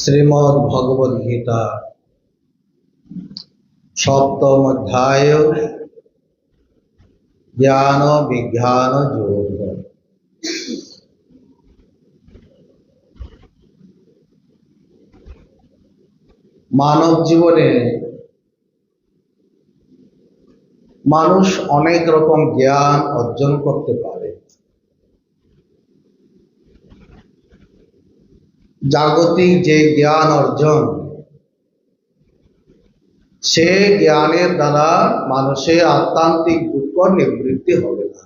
শ্রীমদ্ ভগবদ গীতা সপ্তম অধ্যায় জ্ঞান বিজ্ঞান যোগ মানব জীবনে মানুষ অনেক রকম জ্ঞান অর্জন করতে পারে। জাগতিক যে জ্ঞান অর্জন, সে জ্ঞানের দ্বারা মানুষের আত্মান্তিক দুঃখ নিবৃত্তি হবে না।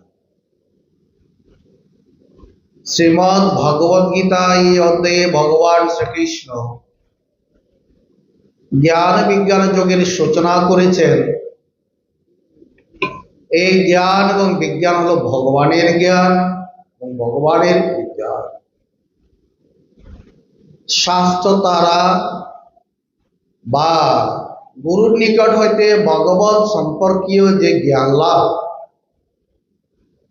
শ্রীমদ ভগবদ গীতা এই অধ্যায়ে ভগবান শ্রীকৃষ্ণ জ্ঞান বিজ্ঞান যোগের সূচনা করেছেন। এই জ্ঞান এবং বিজ্ঞান হলো ভগবানের জ্ঞান এবং ভগবানের বিজ্ঞান। শাস্ত্র তারা বা গুরুর নিকট হইতে ভগবত সম্পর্কীয় যে জ্ঞান লাভ,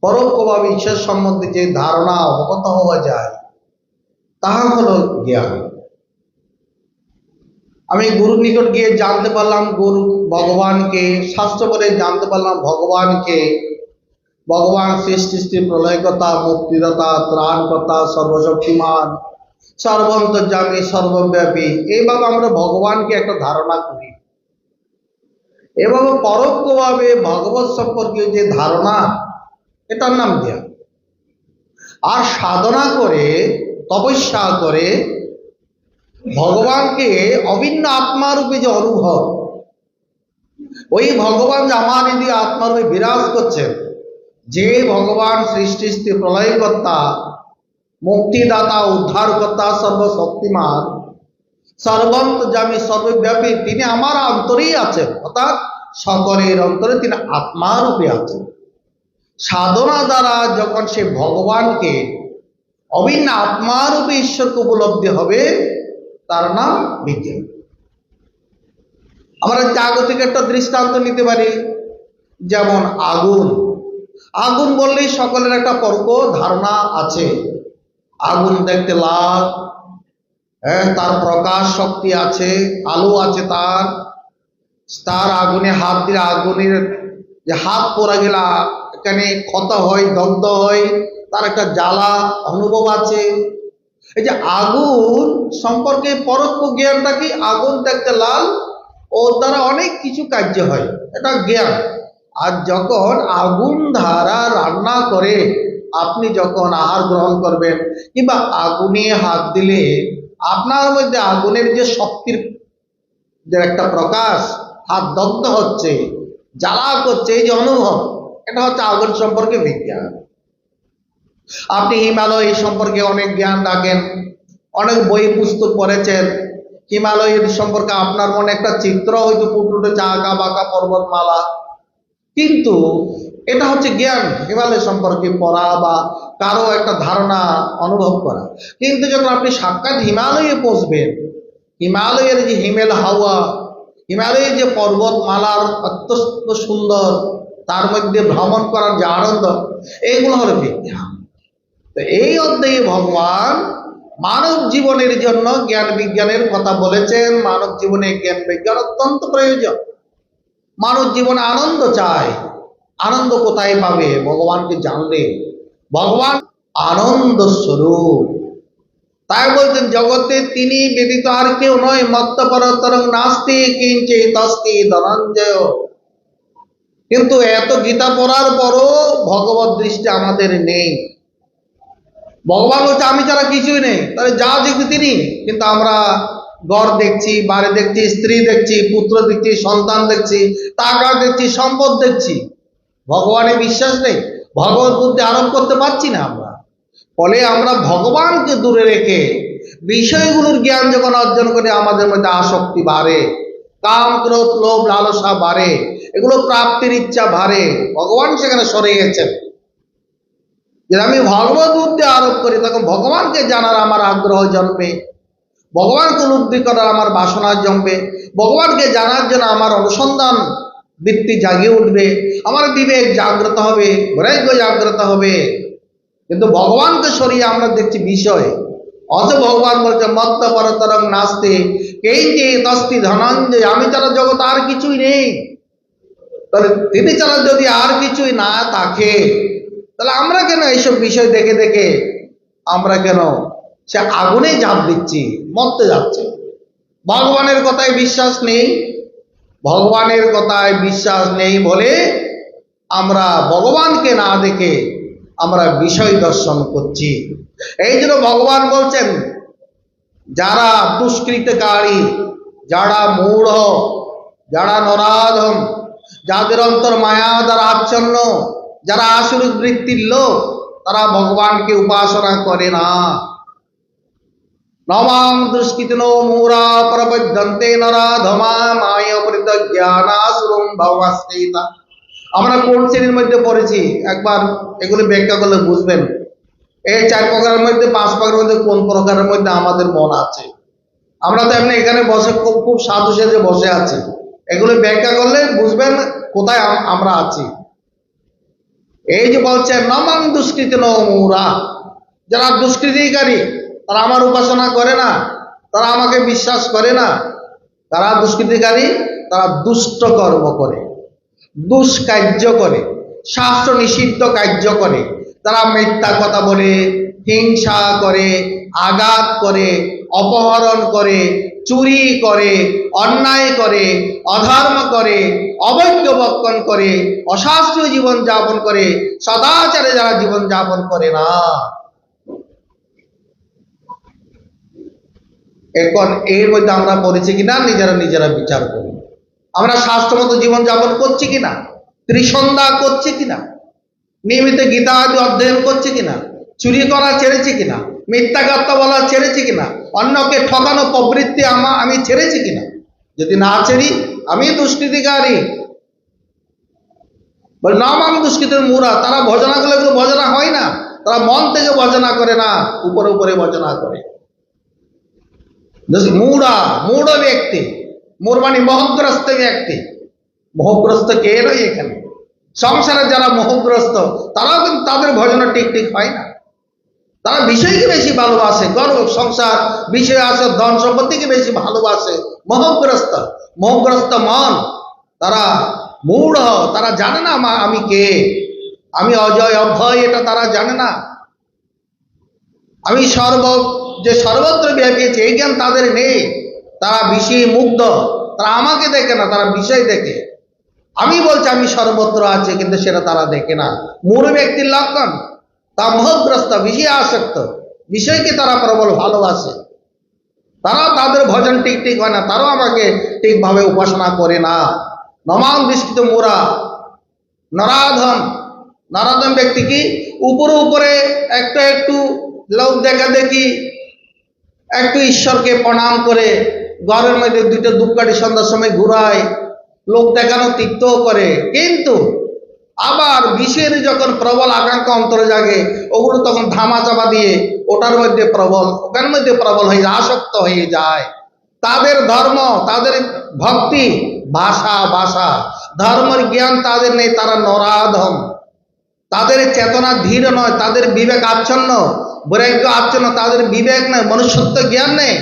পরোক্ষভাবে ঈশ্বর সম্বন্ধে যে ধারণা অবগত হওয়া যায়, তাহা হলো জ্ঞান। আমি গুরুর নিকট গিয়ে জানতে পারলাম, গুরু ভগবানকে শাস্ত্র করে জানতে পারলাম ভগবানকে, ভগবান সৃষ্টি স্থিতি প্রলয়কতা মুক্তিদাতা, ত্রাণকর্তা, সর্বশক্তিমান সর্বন্তর্যামী সর্বব্যাপী। এইভাবে আমরা ভগবানকে একটা ধারণা করি। এভাবে পরোক্ষভাবে ভগবত সম্পর্কে যে ধারণা, এটার নাম জ্ঞান আর সাধনা করে, তপস্যা করে, ভগবানকে অভিন্ন আত্মারূপে যে অনুভব, ওই ভগবান যে আমার আত্মারূপে বিরাজ করছেন, যে ভগবান সৃষ্টি প্রলয়কর্তা মুক্তিদাতা, উদ্ধারকর্তা, সর্বশক্তিমান। সর্বন্তজামী সর্বব্যাপী, তিনি আমার অন্তরেই আছেন। অর্থাৎ সকলের অন্তরে তিনি আত্মারূপে আছেন। সাধনা দ্বারা যখন সে ভগবানকে অভিন্ন আত্মারূপে ঈশ্বরকে উপলব্ধি হবে, তার নাম বিজ্ঞান আমরা জাগতিক একটা দৃষ্টান্ত নিতে পারি। যেমন আগুন। আগুন বললেই সকলের একটা তর্ক ধারণা আছে। আগুন দেখতে লাল। হ্যাঁ তার প্রকাশ শক্তি আছে, আলো আছে তার। তার আগুনে হাত দিলে আগুনের যে হাত পড়া গেলা এখানে ক্ষত হয়, দগ্ধ হয়, তার একটা জ্বালা অনুভব আছে। এই যে আগুন সম্পর্কে পরোক্ষ জ্ঞানটা কি আগুন দেখতে লাল, ওর দ্বারা অনেক কিছু কার্য হয়। এটা জ্ঞান। আর যখন আগুন ধারা রান্না করে আপনি যখন আহার গ্রহণ করবেন, কিংবা আগুনে হাত দিলে, আপনার মধ্যে আগুনের যে শক্তির যে একটা প্রকাশ, হাত দগ্ধ হচ্ছে, জ্বালা করছে, এই যে অনুভব, এটা হচ্ছে আগুন সম্পর্কে বিজ্ঞান। আপনি হিমালয় এই সম্পর্কে অনেক জ্ঞান রাখেন, অনেক বই, পুস্তক পড়েছেন হিমালয়ের সম্পর্কে আপনার মনে একটা চিত্র হয়তো ফুটুটে চাকা বাঁকা পর্বতমালা। কিন্তু এটা হচ্ছে জ্ঞান, হিমালয় সম্পর্কে পড়া বা কারও একটা ধারণা অনুভব করা। কিন্তু যখন আপনি সাক্ষাৎ হিমালয়ে পৌঁছবেন, হিমালয়ের যে হিমেল হাওয়া, হিমালয়ের যে পর্বতমালার অত্যন্ত সুন্দর, তার মধ্যে ভ্রমণ করার যে আনন্দ এইগুলো হলো বিজ্ঞান। তো এই অধ্যায়ে ভগবান মানব জীবনের জন্য জ্ঞান বিজ্ঞানের কথা বলেছেন। মানব জীবনে জ্ঞান বিজ্ঞান অত্যন্ত প্রয়োজন। মানব জীবনে আনন্দ চায়। আনন্দ কোথায় পাবে? ভগবানকে জানলে। ভগবান আনন্দ স্বরূপ। তাই বলছেন, জগতে তিনি ব্যতীত আর কেউ নয়। মত্ত পরতরং নাস্তি কিঞ্চে তস্তি ধনঞ্জয়। কিন্তু এত গীতা পড়ার পরও ভগবত দৃষ্টি আমাদের নেই। ভগবান বলছে, আমি ছাড়া কিছুই নেই। তাহলে যা দেখি তিনি। কিন্তু আমরা ঘর দেখছি, বাড়ি দেখছি, স্ত্রী দেখছি, পুত্র দেখছি, সন্তান দেখছি টাকা দেখছি, সম্পদ দেখছি। ভগবানের বিশ্বাস নেই। ভগবত বুদ্ধি আরোপ করতে পারছি না আমরা। ফলে আমরা ভগবানকে দূরে রেখে বিষয়গুলোর জ্ঞান যখন অর্জন করে আমাদের মধ্যে আসক্তি বাড়ে, কাম, ক্রোধ, লোভ, লালসা বাড়ে, এগুলো প্রাপ্তির ইচ্ছা বাড়ে, ভগবান সেখানে সরে গেছেন। যে আমি ভগবত বুদ্ধি আরোপ করি, তখন ভগবানকে জানার আমার আগ্রহ জন্মে, ভগবানকে উপলব্ধি করার আমার বাসনা জন্মবে ভগবানকে জানার জন্য আমার অনুসন্ধান বৃত্তি জাগিয়ে উঠবে। আমার বিবেক জাগ্রত হবে, বৈরাগ্য জাগ্রত হবে। কিন্তু ভগবানকে সরিয়ে আমরা দেখছি বিষয়। অত ভগবান বলছে, মত্ত পরতরং নাস্তে, কেই যে তস্তি ধনঞ্জয়, আমি ছাড়া জগৎ আর কিছুই নেই। তাহলে তিনি ছাড়া যদি আর কিছুই না থাকে, তাহলে আমরা কেন এইসব বিষয় দেখে দেখে আমরা কেন সে আগুনে ঝাঁপ দিচ্ছি মরতে যাচ্ছে? ভগবানের কথায় বিশ্বাস নেই। ভগবানের কথায় বিশ্বাস নেই বলে আমরা ভগবানকে না দেখে আমরা বিষয় দর্শন করছি। এই জন্য ভগবান বলছেন, যারা দুষ্কৃতকারী, যারা মূঢ়, যারা নরাধম, যাদের অন্তর মায়া দ্বারা আচ্ছন্ন, যারা আসুরিক বৃত্তির লোক, তারা ভগবানকে উপাসনা করে না। নমাং দুষ্কৃতিনো মূরা প্রবদ্ধন্তে নরাধমা মায় জ্ঞানাসুরম ভবাস্তেতা আমরা কোন শ্রেণির মধ্যে পড়েছি? একবার এগুলি ব্যাখ্যা করলে বুঝবেন। এই চার প্রকারের মধ্যে, পাঁচ প্রকারের মধ্যে, কোন প্রকারের মধ্যে আমাদের মন আছে? আমরা তো এমনি এখানে বসে খুব খুব সাধু সেজে বসে আছি। এগুলি ব্যাখ্যা করলে বুঝবেন কোথায় আমরা আছি। এই যে বলছে, নমাং দুষ্কৃতি নৌরা যারা দুষ্কৃতিকারী তারা আমার উপাসনা করে না, তারা আমাকে বিশ্বাস করে না। তারা দুষ্কৃতিকারী, তারা দুষ্ট কর্ম করে, দুষ্কার্য করে, শাস্ত্র নিষিদ্ধ কার্য করে। তারা মিথ্যা কথা বলে, হিংসা করে, আঘাত করে, অপহরণ করে, চুরি করে, অন্যায় করে, অধর্ম করে, অবৈধ বক্ষণ করে, অশাস্ত্রীয় জীবন যাপন করে, সদাচারে যারা জীবন যাপন করে না। এখন এর মধ্যে আমরা পড়েছি কিনা? নিজেরা নিজেরা বিচার করি। আমরা স্বাস্থ্য মতো জীবন যাপন করছি কিনা? ত্রিসন্ধ্যা করছি কিনা? নিয়মিত গীতা আদি অধ্যয়ন করছি কিনা? চুরি করা ছেড়েছি কিনা? মিথ্যা কথা বলা ছেড়েছি কিনা? অন্যকে ঠকানো প্রবৃত্তি আমা, আমি ছেড়েছি কিনা? যদি না ছেড়ি, আমি দুষ্কৃতিকারী। বলে নাম আমি দুষ্কৃতির মুরা তারা ভজনা করলে ভজনা হয় না। তারা মন থেকে ভজনা করে না, উপরে উপরে ভজনা করে। মূঢ়া মূঢ় ব্যক্তি মানে মোহগ্রস্ত ব্যক্তি মোহগ্রস্ত কে এখানে সংসারে যারা মোহগ্রস্ত তারাও কিন্তু তাদের ভজনা ঠিক ঠিক হয় না তারা বিষয়কে বেশি ভালোবাসে গর্ব সংসার বিষয় আছে ধন সম্পত্তিকে বেশি ভালোবাসে মোহগ্রস্ত মোহগ্রস্ত মন তারা মূঢ় তারা জানে না মা আমি কে আমি অজয় অভয় এটা তারা জানে না আমি সর্ব যে সর্বত্র ব্যাপিয়েছে, এই জ্ঞান তাদের নেই। তারা বিষয়ে মুগ্ধ। তারা আমাকে দেখে না, তারা বিষয় দেখে। আমি বলছি, আমি সর্বত্র আছে, কিন্তু সেটা তারা দেখে না। মূল ব্যক্তির লক্ষণ, তা মোহগ্রস্ত, বিষয়ে আসক্ত। বিষয়কে তারা প্রবল ভালোবাসে। তারা তাদের ভজন ঠিক ঠিক হয় না, তারাও আমাকে ঠিকভাবে উপাসনা করে না। নমাং দৃষ্টিত মোরা, নরাধম। নরাধম ব্যক্তি কি? উপরে উপরে একটু একটু লোক দেখা দেখি একটু ঈশ্বরকে প্রণাম করে ঘরের মধ্যে দুইটা ধূপকাঠি সন্ধ্যার সময় ঘুরায় লোক দেখানো তিক্ত করে। কিন্তু আবার বিষের যখন প্রবল আকাঙ্ক্ষা অন্তরে জাগে ওগুলো তখন ধামা চাপা দিয়ে ওটার মধ্যে প্রবল ওখানের মধ্যে প্রবল হয়ে যায়, আসক্ত হয়ে যায়। তাদের ধর্ম তাদের ভক্তি ভাষা ভাষা। ধর্মের জ্ঞান তাদের নেই তারা নরাধম। তাদের চেতনা ধীর নয় তাদের বিবেক আচ্ছন্ন। বৈরাগ্য আচ্ছন্ন তাদের বিবেক নেই, মনুষ্যত্ব জ্ঞান নেই।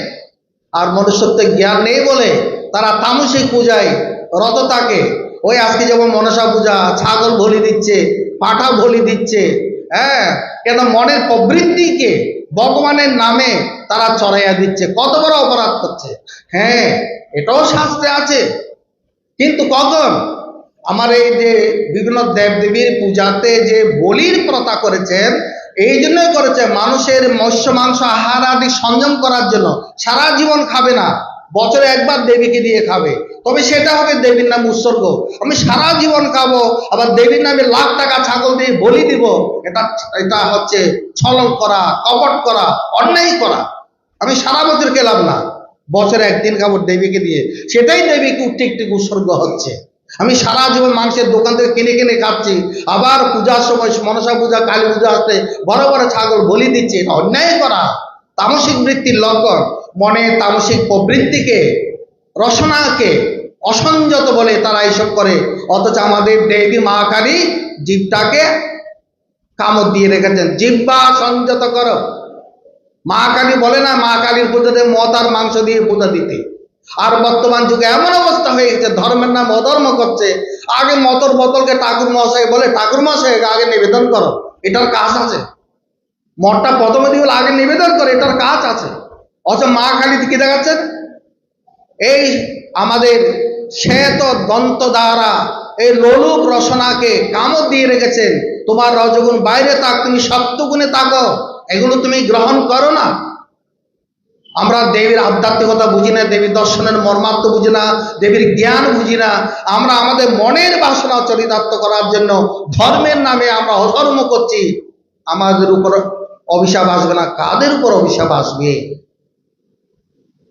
আর মনুষ্যত্ব জ্ঞান নেই বলে তারা তামসিক পূজায় রত থাকে। ওই আজকে যেমন মনসা পূজা, ছাগল বলি দিচ্ছে, পাঠা বলি দিচ্ছে হ্যাঁ কেন মনের প্রবৃত্তিকে ভগবানের নামে তারা চড়াইয়া দিচ্ছে। কত বড় অপরাধ করছে। হ্যাঁ এটাও শাস্ত্রে আছে। কিন্তু কখন? আমার এই যে বিভিন্ন দেবদেবীর পূজাতে যে বলির প্রথা করেছেন এই জন্যই করেছে মানুষের মৎস্য, মাংস, আহার আদি সংযম করার জন্য। সারা জীবন খাবে না, বছরে একবার দেবীকে দিয়ে খাবে। তবে সেটা হবে দেবীর নাম উৎসর্গ। আমি সারা জীবন খাব, আবার দেবীর নামে লাখ টাকা ছাগল দিয়ে বলি দিব। এটা এটা হচ্ছে ছলন করা, কপট করা, অন্যায় করা। আমি সারা বছর খেলাম না, বছরে একদিন খাব দেবীকে দিয়ে। সেটাই দেবীকে ঠিক একটি উৎসর্গ হচ্ছে। আমি সারা জীবন মাংসের দোকান থেকে কিনে কিনে খাচ্ছি। আবার পূজার সময় মনসা পূজা, কালী পূজা আসতে বড় বড় ছাগল বলি দিচ্ছে, এটা অন্যায় করা। তামসিক বৃত্তির লক্ষণ। মনে তামসিক প্রবৃত্তিকে, রসনাকে অসংযত বলে তারা এইসব করে। অথচ আমাদের দেবী মা কালী জীবটাকে কামড় দিয়ে রেখেছেন। জিব্বা সংযত করো। মা কালী বলে না মা কালীর পুজোতে মদ আর মাংস দিয়ে পূজা দিতে। আর বর্তমান যুগে এমন অবস্থা হয়ে গেছে, ধর্মের নাম অধর্ম করছে। আগে মতর বোতলকে ঠাকুর মহাশয় বলে, ঠাকুর মশাই আগে নিবেদন করো, এটার কাজ আছে। মঠটা প্রথমে বলে, আগে নিবেদন করে, এটার কাজ আছে। অথচ মা কালী কি দেখাচ্ছেন? এই আমাদের শ্বেত দন্ত দ্বারা এই লোলুপ রসনাকে কামড় দিয়ে রেখেছেন। তোমার রজগুণ বাইরে তাক তুমি সপ্তগুণে তাকো এগুলো তুমি গ্রহণ করো না। আমরা দেবীর আধ্যাত্মিকতা বুঝি না, দেবীর দর্শনের মর্মার্থ বুঝি না, দেবীর জ্ঞান বুঝি না। আমরা আমাদের মনের বাসনা চরিতার্থ করার জন্য ধর্মের নামে আমরা অধর্ম করছি। আমাদের উপর অভিশাপ আসবে না, কাদের উপর অভিশাপ আসবে?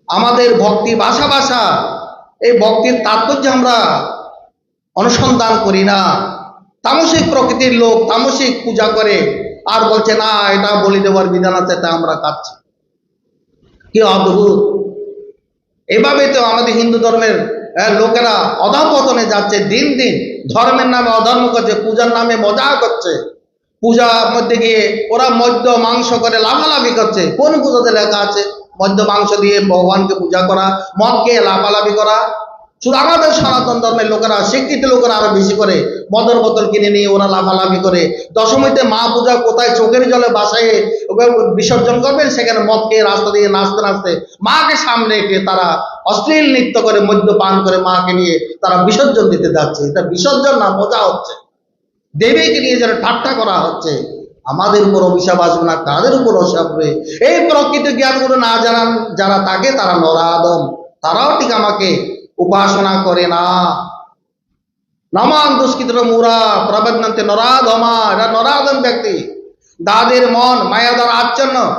আমাদের ভক্তি ভাষা ভাষা, এই ভক্তির তাৎপর্য আমরা অনুসন্ধান করি না। তামসিক প্রকৃতির লোক তামসিক পূজা করে, আর বলছে, না, এটা বলি দেওয়ার বিধান আছে, তা আমরা কাচ্ছি কি অদ্ভুত এভাবে তো আমাদের হিন্দু ধর্মের লোকেরা অধপতনে যাচ্ছে, দিন দিন ধর্মের নামে অধর্ম করছে, পূজার নামে মজা করছে। পূজার মধ্যে গিয়ে ওরা মদ্য, মাংস করে লাভালাভি করছে। কোন পূজাতে লেখা আছে? মদ্য, মাংস দিয়ে ভগবানকে পূজা করা মদ খেয়ে লাভালাভি করা। শুধু আমাদের সনাতন ধর্মের লোকেরা, শিক্ষিত লোকেরা আরও বেশি করে মদর বোতল কিনে নিয়ে ওরা লাভালাভি করে। দশমীতে মা পূজা কোথায়? চোখের জলে বাসায় বিসর্জন করবেন, সেখানে মদ খেয়ে রাস্তা দিয়ে নাচতে নাচতে মাকে সামনে রেখে তারা অশ্লীল নৃত্য করে, মদ্যপান করে মাকে নিয়ে তারা বিসর্জন দিতে যাচ্ছে। এটা বিসর্জন না, মজা হচ্ছে। দেবীকে নিয়ে যারা ঠাট্টা করা হচ্ছে। আমাদের উপর অভিশাপ আসবে না তাদের উপর অভিশাপ অসাববে এই প্রকৃত জ্ঞানগুলো না জানান, যারা তাকে তারা নরাদম তারাও ঠিক আমাকে উপাসনা করে না। নমান দুষ্কৃত মুরা প্রবদনন্তে নরাধমা এরা নরাধম ব্যক্তি। দাদের মন মায়া দ্বারা আচ্ছন্ন।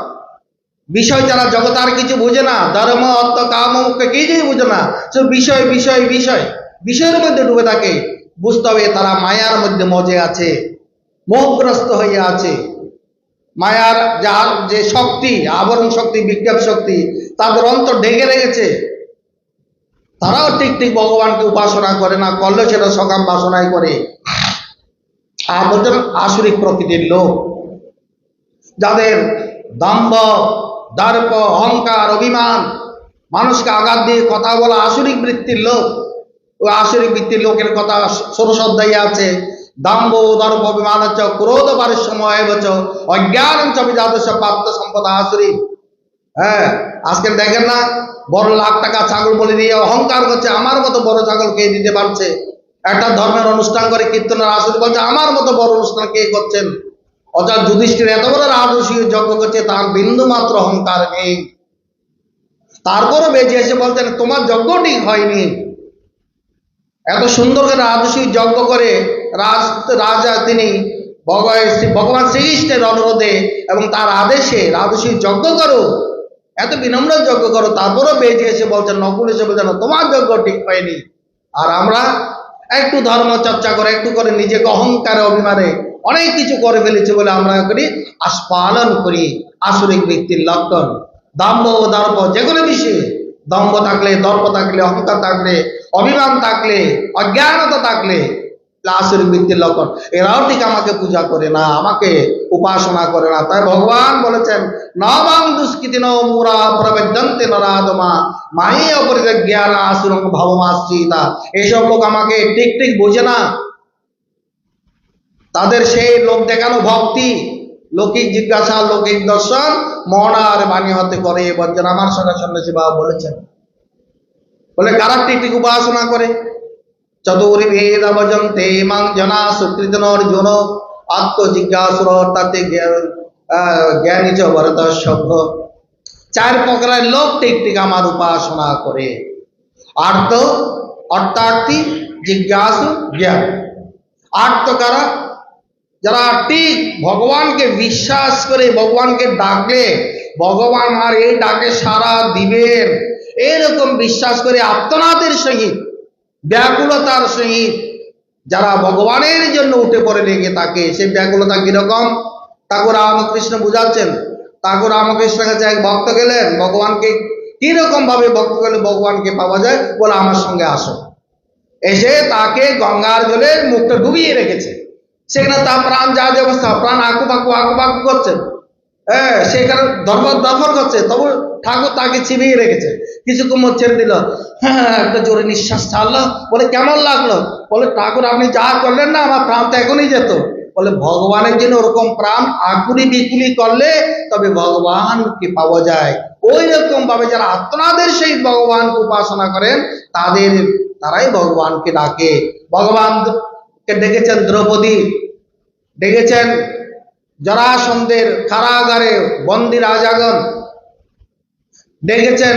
বিষয় যারা জগৎ আর কিছু বুঝে না, ধর্ম, অর্থ, কাম মুখে কিছুই বুঝে না। শুধু বিষয় বিষয় বিষয়। বিষয়ের মধ্যে ডুবে থাকে। বুঝতে হবে তারা মায়ার মধ্যে মজে আছে, মোহগ্রস্ত হয়ে আছে। মায়ার যার যে শক্তি, আবরণ শক্তি বিজ্ঞাপ শক্তি, তাদের অন্তর ঢেকে রেখেছে। তারাও ঠিক ঠিক ভগবানকে উপাসনা করে না করলে সেটা সকাম বাসনাই করে। আর বলছেন আসরিক প্রকৃতির লোক। যাদের দম্ভ, দর্প, অহংকার, অভিমান, মানুষকে আঘাত দিয়ে কথা বলা আসরিক বৃত্তির লোক ওই আসরিক বৃত্তির লোকের কথা ষোড়শ আছে। দাম্ভ, দর্প, অভিমান হচ্ছে ক্রোধ পারিশ্রময় বচ অজ্ঞান চবিজাদস্য প্রাপ্ত সম্পদ, আসরিক। হ্যাঁ আজকে দেখেন না, বড় লাখ টাকা ছাগল বলে দিয়ে অহংকার করছে, আমার মতো বড় ছাগল কে দিতে পারছে? একটা ধর্মের অনুষ্ঠান করে কীর্তনের আসর বলছে, আমার মতো বড় অনুষ্ঠান কে করছেন? অর্থাৎ যুধিষ্ঠির এত বড় রাজস্বীয় যজ্ঞ করছে, তার বিন্দু মাত্র অহংকার নেই। তারপরও বেঁচে এসে বলছেন, তোমার যজ্ঞ ঠিক হয়নি। এত সুন্দর করে রাজস্বী যজ্ঞ করে রাজ, রাজা তিনি ভগবান ভগবান শ্রীকৃষ্ণের অনুরোধে এবং তার আদেশে রাজস্বী যজ্ঞ করো এত বিনম্র যজ্ঞ করো, তারপরও বেঁচে এসে বলছেন নকুল হিসেবে যেন তোমার যজ্ঞ ঠিক হয়নি। আর আমরা একটু ধর্ম চর্চা করে, একটু করে নিজেকে অহংকারে, অভিমানে অনেক কিছু করে ফেলেছি বলে আমরা করি আস্পালন করি, আসরিক ব্যক্তির লক্ষণ। দম্ভ দর্প যে কোনো বিষয়ে দম্ভ থাকলে দর্প থাকলে, অহংকার থাকলে, অভিমান থাকলে, অজ্ঞানতা থাকলে আসরিক ব্যক্তির লক্ষণ। এরাও ঠিক আমাকে পূজা করে না, আমাকে উপাসনা করে না। তাই ভগবান বলেছেন নবাং দুষ্কৃতি নমুরা প্রবেদন্তে নরাদমা মাই অপরিত জ্ঞান আসুরং ভাবমাশ্রিতা। এইসব লোক আমাকে ঠিক ঠিক বোঝে না। তাদের সেই লোক দেখানো ভক্তি, লৌকিক জিজ্ঞাসা, লৌকিক দর্শন, মন আর বাণী হতে করে বলছেন আমার সঙ্গে সন্ন্যাসী বাবা বলেছেন। বলে, কারা ঠিক ঠিক উপাসনা করে? চতুর্ভেদ ভজন্তে মাং জনা সুকৃত অর্জুন আত্মজিজ্ঞাসুর তাতে জ্ঞানী চ ভরত সভ্য। চার প্রকারের লোক ঠিক আমার উপাসনা করে। আর্ত, অর্থার্থী, জিজ্ঞাসু, জ্ঞান। আর্ত কারা? যারা ঠিক ভগবানকে বিশ্বাস করে, ভগবানকে ডাকলে, ভগবান আর এই ডাকে সারা দিবেন। এরকম বিশ্বাস করে আত্মনাথের সহিত ব্যাকুলতার সহিত যারা ভগবানের জন্য উঠে পড়ে লেগে থাকে, সেই ব্যাকুলতা কীরকম? ঠাকুর রামকৃষ্ণ বুঝাচ্ছেন, ঠাকুর রামকৃষ্ণ কাছে এক ভক্ত গেলেন, ভগবানকে কীরকম ভাবে ভক্ত গেলে ভগবানকে পাওয়া যায়? বলে, আমার সঙ্গে আসো। এসে তাকে গঙ্গার জলে মুখটা ডুবিয়ে রেখেছে। সেখানে তার প্রাণ, যা যে অবস্থা, প্রাণ আকু পাকু আকু পাকু করছেন। হ্যাঁ সেখানে ধর্ম দরবার করছে। তবু ঠাকুর তাকে চিবিয়ে রেখেছে। কিছুক্ষণ মধ্যে ছেড়ে দিল। হ্যাঁ একটা জোরে নিঃশ্বাস ছাড়লো। বলে, কেমন লাগল? বলে, ঠাকুর, আপনি যা করলেন না, আমার প্রাণ তো এখনই যেত। বলে, ভগবানের জন্য ওরকম প্রাণ আকুলি বিকুলি করলে তবে ভগবানকে পাওয়া যায়? ওই রকম ভাবে যারা আত্মনাদের সেই ভগবানকে উপাসনা করেন, তাদের, তারাই ভগবানকে ডাকে। ভগবানকে ডেকেছেন দ্রৌপদী। ডেকেছেন জরাসন্ধের কারাগারে বন্দি রাজাগণ ডেকেছেন,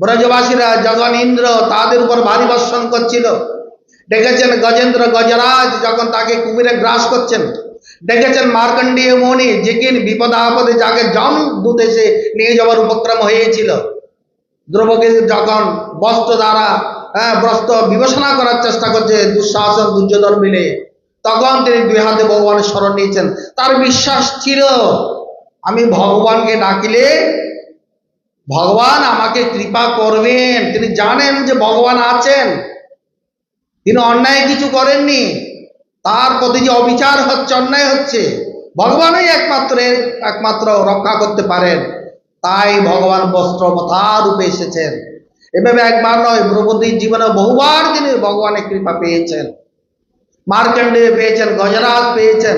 ব্রজবাসীরা যখন ইন্দ্র তাদের উপর ভারী বর্ষণ করছিল। দেখেছেন গজেন্দ্র গজরাজ যখন তাকে কুমিরে গ্রাস করছেন। দেখেছেন মার্কণ্ডীয় মণি যে কিন বিপদ আপদে যাকে জম এসে নিয়ে যাওয়ার উপক্রম হয়েছিল। দ্রৌপদী যখন বস্ত্র দ্বারা হ্যাঁ বস্ত্র বিবেচনা করার চেষ্টা করছে, দুঃশাসন, দুর্যোধন মিলে। তখন তিনি দুই হাতে ভগবানের স্মরণ নিয়েছেন। তার বিশ্বাস ছিল, আমি ভগবানকে ডাকিলে ভগবান আমাকে কৃপা করবেন। তিনি জানেন যে ভগবান আছেন। তিনি অন্যায় কিছু করেননি। তার প্রতি যে অবিচার হচ্ছে, অন্যায় হচ্ছে, ভগবানই একমাত্র একমাত্র রক্ষা করতে পারেন। তাই ভগবান বস্ত্র রূপে এসেছেন। এভাবে একবার নয় দ্রৌপদীর জীবনে বহুবার তিনি ভগবানের কৃপা পেয়েছেন। মার্কেন্ডে পেয়েছেন, গজরাজ পেয়েছেন,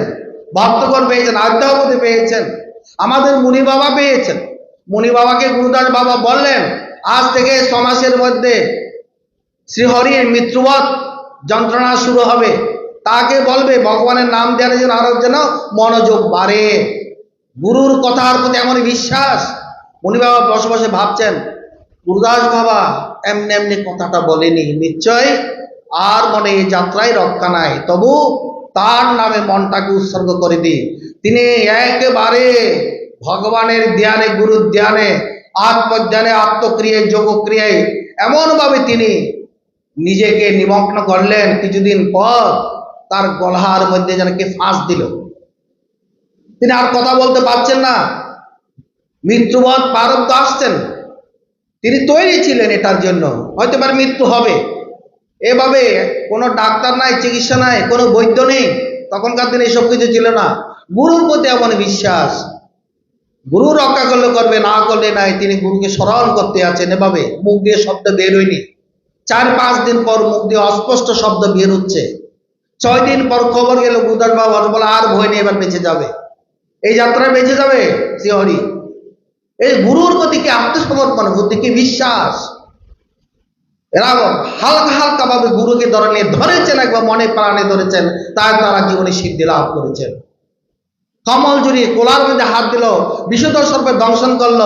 ভক্তগণ পেয়েছেন আদ্যাবতী পেয়েছেন, আমাদের মুনি বাবা পেয়েছেন। মুনি বাবাকে গুরুদাস বাবা বললেন, আজ থেকে সমাসের মধ্যে শ্রীহরির মৃত্যুবৎ যন্ত্রণা শুরু হবে। তাকে বলবে, ভগবানের নাম দেওয়ার জন্য আরও যেন মনোযোগ বাড়ে। গুরুর কথার প্রতি এমন বিশ্বাস। মুনি বাবা বসে বসে ভাবছেন, গুরুদাস বাবা এমনি এমনি কথাটা বলেনি। নিশ্চয় আর মনে এই যাত্রায় রক্ষা নাই। তবু তার নামে মনটাকে উৎসর্গ করে দিই। তিনি একেবারে ভগবানের ধ্যানে, গুরুর ধ্যানে, আত্মজ্ঞানে, আত্মক্রিয়ায়, যোগক্রিয়ায় এমনভাবে তিনি নিজেকে নিমগ্ন করলেন। কিছুদিন পর তার গলার মধ্যে যেন কে ফাঁস দিল। তিনি আর কথা বলতে পারছেন না। মৃত্যুবধ পারব্য আসছেন। তিনি তৈরি ছিলেন এটার জন্য। হয়তো পারে মৃত্যু হবে। এভাবে কোনো ডাক্তার নাই, চিকিৎসা নাই, কোনো বৈদ্য নেই, তখনকার দিনে এসব কিছু ছিল না। গুরুর প্রতি এমন বিশ্বাস। গুরু রক্ষা করলে করবে, না করলে নাই, তিনি গুরুকে স্মরণ করতে আছেন এভাবে। মুখ দিয়ে শব্দ বের হয়নি। চার, পাঁচ দিন পর মুখ দিয়ে অস্পষ্ট শব্দ বের হচ্ছে। ছয় দিন পর খবর গেল গুরুদাস বাবা বলে, আর ভয় নেই, এবার বেঁচে যাবে। এই যাত্রায় বেঁচে যাবে শ্রীহরি। এই গুরুর প্রতি কি আত্মসমর্পণ, বুদ্ধি কি বিশ্বাস? এরা হালকা হালকা ভাবে গুরুকে ধরে ধরেছেন, একবার মনে প্রাণে ধরেছেন তাই তারা জীবনে সিদ্ধি লাভ করেছেন। কমল জুড়ি কোলার মধ্যে হাত দিল, বিশুদ্ধ সর্পে দংশন করল।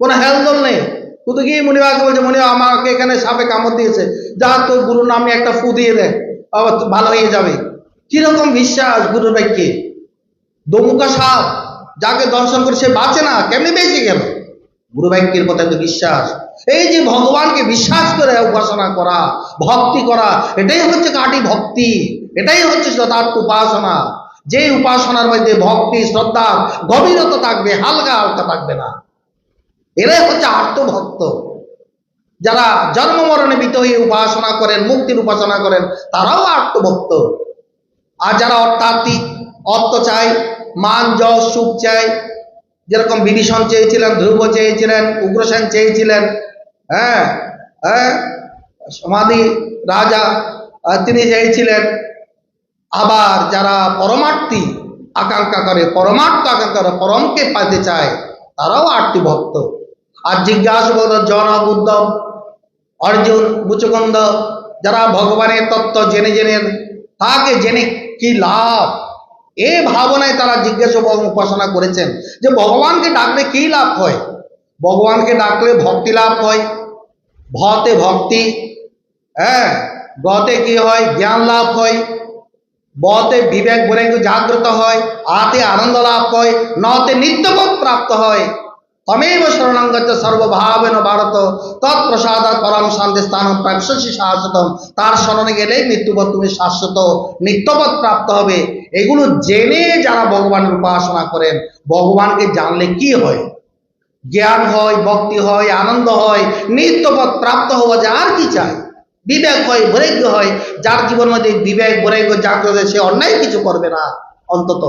কোনো হেলদোল নেই। শুধু গিয়ে মনিবাকে বলছে, মনিবা, আমাকে এখানে সাপে কামড় দিয়েছে। যা তো গুরুর নামে একটা ফু দিয়ে দেয় ভালো হয়ে যাবে। কীরকম বিশ্বাস গুরুর বাক্যে দমুকা সাপ, যাকে দর্শন করে সে বাঁচে না, কেমনি বেঁচে গেল? গুরু বাক্যের কথা তো বিশ্বাস। এই যে ভগবানকে বিশ্বাস করে উপাসনা করা, ভক্তি করা, এটাই হচ্ছে কাটি ভক্তি, এটাই হচ্ছে যথার্থ উপাসনা। যে উপাসনার মধ্যে ভক্তি, শ্রদ্ধা, গভীরতা থাকবে, হালকা হালকা থাকবে না। এরাই হচ্ছে আত্মভক্ত। যারা জন্ম মরণে বিত হয়ে উপাসনা করেন, মুক্তির উপাসনা করেন, তারাও আত্মভক্ত। আর যারা অর্থাত্মিক অর্থ চায়, মান, যশ, সুখ চায়, যেরকম বিভীষণ চেয়েছিলেন, ধ্রুব চেয়েছিলেন, উগ্রসেন চেয়েছিলেন হ্যাঁ হ্যাঁ সমাধি রাজা তিনি চেয়েছিলেন আবার যারা পরমার্থী আকাঙ্ক্ষা করে, পরমার্থ আকাঙ্ক্ষা করে, পরমকে পাইতে চায়, তারাও আটটি ভক্ত। আর জিজ্ঞাসা জন, উদ্ধব, অর্জুন মুচকন্দ যারা ভগবানের তত্ত্ব জেনে জেনে তাকে জেনে কি লাভ? এ ভাবনায় তারা জিজ্ঞাসা উপাসনা করেছেন যে, ভগবানকে ডাকলে কি লাভ হয়? ভগবানকে ডাকলে ভক্তি লাভ হয়। ভতে ভক্তি হ্যাঁ? গতে কি হয়? জ্ঞান লাভ হয়। বতে বিবেক বৈরাগ্য জাগ্রত হয়। আতে আনন্দ লাভ হয়। নতে নিত্যবোধ প্রাপ্ত হয়। তমেব শরণাঙ্গত সর্বভাবেন ভারত। তৎপ্রসাদ পরম শান্তি স্থান প্রাকশী শাশ্বতম। তার শরণে গেলে মৃত্যুবোধ তুমি শাশ্বত। নিত্যবোধ প্রাপ্ত হবে। এগুলো জেনে যারা ভগবানের উপাসনা করেন, ভগবানকে জানলে কি হয়? জ্ঞান হয়, ভক্তি হয়, আনন্দ হয়, নিত্যপথ প্রাপ্ত হওয়া যায়, আর কি চাই? বিবেক হয়, বৈরাগ্য হয়, যার জীবন মধ্যে বিবেক, বৈরাগ্য, জাগ্রত সে অন্যায় কিছু করবে না, অন্তত।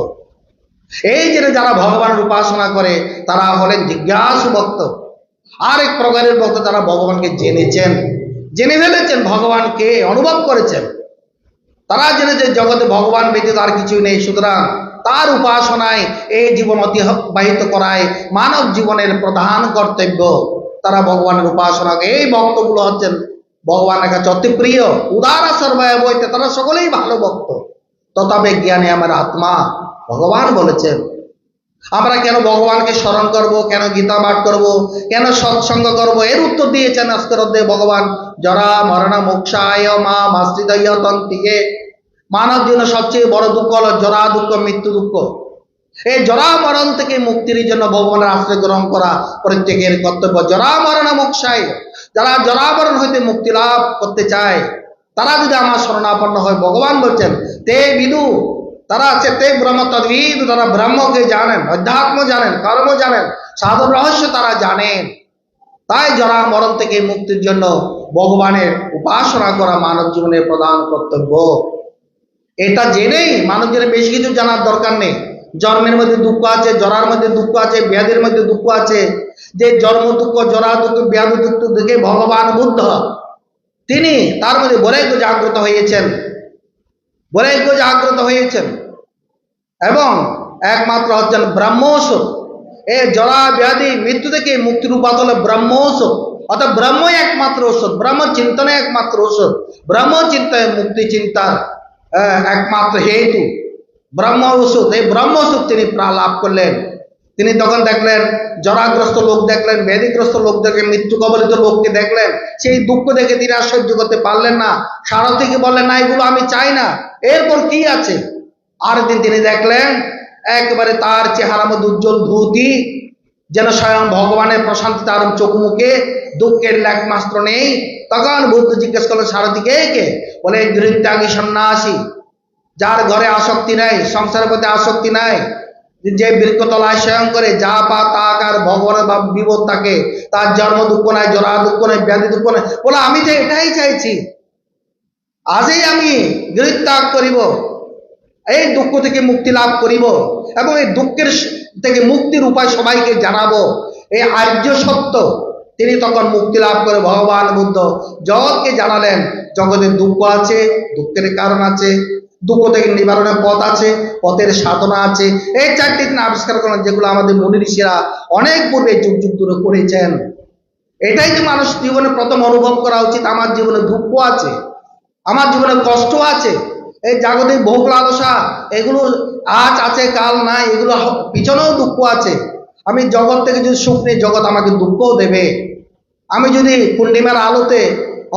এই জন্য যারা ভগবানের উপাসনা করে, তারা হলেন জিজ্ঞাসু ভক্ত। আর এক প্রকারের ভক্ত তারা ভগবানকে জেনেছেন। জেনে ফেলেছেন, ভগবানকে অনুভব করেছেন। তারা জেনেছে জগতে ভগবান ব্যতীত আর কিছুই নেই, সুতরাং তার উপাসনায় এই জীবন অতিবাহিত করায় মানব জীবনের প্রধান কর্তব্য। তারা ভগবানের উপাসনাকে এই ভক্তগুলো হচ্ছেন ভগবানের কাছে অতি প্রিয়। উদার সর্বায় বইতে তারা সকলেই ভালো ভক্ত। তথাপি জ্ঞানে আমার আত্মা ভগবান বলেছেন, আমরা কেন ভগবানকে স্মরণ করব? কেন গীতা পাঠ করব? কেন সৎসঙ্গ করব? এর উত্তর দিয়েছেন আজকের অধ্যায়ে ভগবান জরা মরণ মোক্ষায় মা মাস্তিদয় তন্তিকে মানব জীবনে সবচেয়ে বড় দুঃখ হলো জরা দুঃখ, মৃত্যু দুঃখ। এই জরা মরণ থেকে মুক্তির জন্য ভগবানের আশ্রয় গ্রহণ করা প্রত্যেকের কর্তব্য। জরা মরণ মোক্ষায় যারা জরাবরণ হইতে মুক্তি লাভ করতে চায়, তারা যদি আমার শরণাপন্ন হয়, ভগবান বলছেন, তে বিদু, তারা আছে, তে ব্রহ্ম তদ্বিদ তারা ব্রহ্মকে জানেন, অধ্যাত্ম জানেন, কর্ম জানেন সাধন রহস্য তারা জানেন। তাই জরা মরণ থেকে মুক্তির জন্য ভগবানের উপাসনা করা মানব জীবনের প্রধান কর্তব্য। এটা জেনেই জীবনে বেশি কিছু জানার দরকার নেই। জন্মের মধ্যে দুঃখ আছে জরার মধ্যে দুঃখ আছে ব্যাধির মধ্যে দুঃখ আছে। যে জন্ম দুঃখ জরা দুঃখ ব্যাধি দুঃখ দেখে ভগবান বুদ্ধ তিনি তার মধ্যে বৈরাগ্য জাগ্রত হয়েছেন। বৈরাগ্য জাগ্রত হয়েছেন। এবং একমাত্র হচ্ছেন ব্রহ্ম এ জরা ব্যাধি মৃত্যু থেকে মুক্তির উপাত হলো ব্রহ্ম ওষুধ অর্থাৎ ব্রহ্মই একমাত্র ওষুধ ব্রহ্ম চিন্তনে একমাত্র ওষুধ ব্রহ্ম চিন্তায় মুক্তি চিন্তার আহ, একমাত্র হেতু। ব্রহ্ম ওষুধ এই ব্রহ্ম ওষুধ তিনি লাভ করলেন। তিনি তখন দেখলেন, জরাগ্রস্ত লোক দেখলেন ব্যাধিগ্রস্ত লোক দেখলেন, মৃত্যু কবলিত লোককে দেখলেন। সেই দুঃখ দেখে তিনি আর সহ্য করতে পারলেন না। সারথীকে বললেন, না, এগুলো আমি চাই না। এরপর কি আছে? আর দিন তিনি দেখলেন, একেবারে তার চেহারা মধ্যে উজ্জ্বল ধুতি, যেন স্বয়ং ভগবানের প্রশান্তি তার চোখ মুখে দুঃখের লেখ মাত্র নেই। তখন বুদ্ধ জিজ্ঞেস করলেন, সারথীকে কে বলে গৃহত্যাগী সন্ন্যাসী, যার ঘরে আসক্তি নাই, সংসারের প্রতি আসক্তি নাই, যে বৃক্ষতলায় স্বয়ং করে যা পা তা আকার ভগবানের ভাব বিবোধ থাকে তার জন্ম দুঃখ নাই, জরা দুঃখ নাই, ব্যাধি দুঃখ নাই। বলে, আমি যে এটাই চাইছি, আজই আমি গৃহত্যাগ করিব, এই দুঃখ থেকে মুক্তি লাভ করিব এবং এই দুঃখের থেকে মুক্তির উপায় সবাইকে জানাব। এই আর্য সত্য তিনি তখন মুক্তি লাভ করে ভগবান বুদ্ধ জগৎকে জানালেন, জগতে দুঃখ আছে, দুঃখের কারণ আছে, দুঃখ থেকে নিবারণের পথ আছে, পথের সাধনা আছে। এই চারটি তিনি আবিষ্কার করেন যেগুলো আমাদের মুনি ঋষিরা অনেক পূর্বে যুগ যুগ ধরে করেছেন। এটাই যে মানুষ জীবনে প্রথম অনুভব করা উচিত, আমার জীবনে দুঃখ আছে, আমার জীবনে কষ্ট আছে, এই জাগতিক ভোগ লালসা এগুলো আজ আছে, কাল নাই, এগুলো পিছনেও দুঃখ আছে। আমি জগৎ থেকে যদি সুখ নেই জগৎ আমাকে দুঃখও দেবে। আমি যদি পূর্ণিমার আলোতে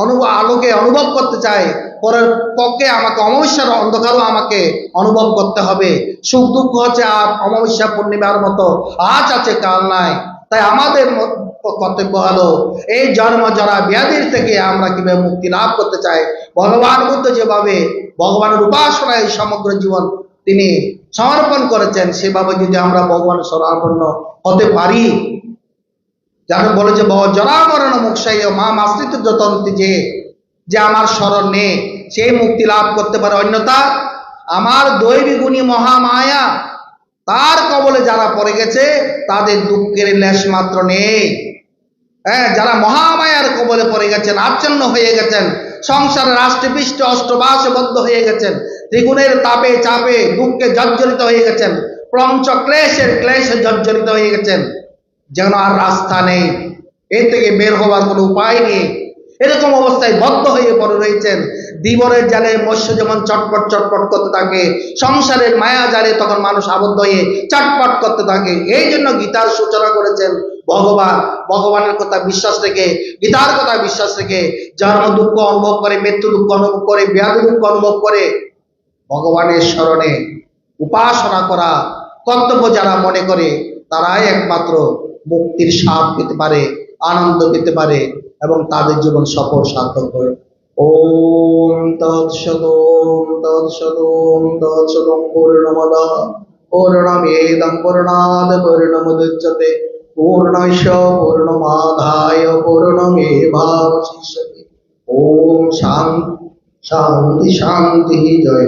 অনুভব আলোকে অনুভব করতে চাই, পরের পক্ষে আমাকে অমাবস্যার অন্ধকারও আমাকে অনুভব করতে হবে। সুখ দুঃখ হচ্ছে আর অমাবস্যা পূর্ণিমার মতো, আজ আছে, কাল নাই। তাই আমাদের কর্তব্য হলো, এই জন্ম জরা ব্যাধির থেকে আমরা কীভাবে মুক্তি লাভ করতে চাই? ভগবান বুদ্ধ যেভাবে ভগবানের উপাসনায় সমগ্র জীবন তিনি সমর্পণ করেছেন সেভাবে যদি আমরা ভগবানের শরণাপন্ন হতে পারি, যাকে বলে যে ব- জরা মা মাশ্রিত যতন্তি যে যে আমার স্মরণ নেই সেই মুক্তি লাভ করতে পারে। অন্যতা আমার দৈবী গুণী মহামায়া, তার কবলে যারা পড়ে গেছে, তাদের দুঃখের লেশ মাত্র নেই। হ্যাঁ যারা মহামায়ার কবলে পড়ে গেছেন, আচ্ছন্ন হয়ে গেছেন, সংসারে রাষ্ট্রপৃষ্ঠ অষ্টবাসে বদ্ধ হয়ে গেছেন ত্রিগুণের তাপে, চাপে দুঃখে জর্জরিত হয়ে গেছেন। পঞ্চ ক্লেশের ক্লেশে জর্জরিত হয়ে গেছেন। যেন আর রাস্তা নেই। এর থেকে বের হওয়ার কোনো উপায় নেই। এরকম অবস্থায় বদ্ধ হয়ে পড়ে রয়েছেন। দিবরের জালে মৎস্য যেমন চটপট চটপট করতে থাকে, সংসারের মায়া জালে তখন মানুষ আবদ্ধ হয়ে চটপট করতে থাকে। এই জন্য গীতার সূচনা করেছেন ভগবান। ভগবানের কথা বিশ্বাস রেখে, গীতার কথা বিশ্বাস রেখে জন্ম দুঃখ অনুভব করে, মৃত্যু দুঃখ অনুভব করে, ব্যাধি দুঃখ অনুভব করে ভগবানের স্মরণে উপাসনা করা কর্তব্য যারা মনে করে, তারাই একমাত্র মুক্তির স্বাদ পেতে পারে, আনন্দ পেতে পারে এবং তাদের জীবন সফল সার্থক হয় ওম তৎসদ ওম তৎসদ ওম তৎসদ পূর্ণমদ পূর্ণমেদং পূর্ণাদ পূর্ণমুদচ্যতে পূর্ণশ পূর্ণমাধায় পূর্ণমেভাবশিষ্যতে। ওম শান্তি শান্তি শান্তি, জয়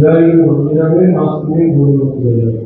যারা এই মন্দিরে মাছ তুমি ঘুরে যাবে।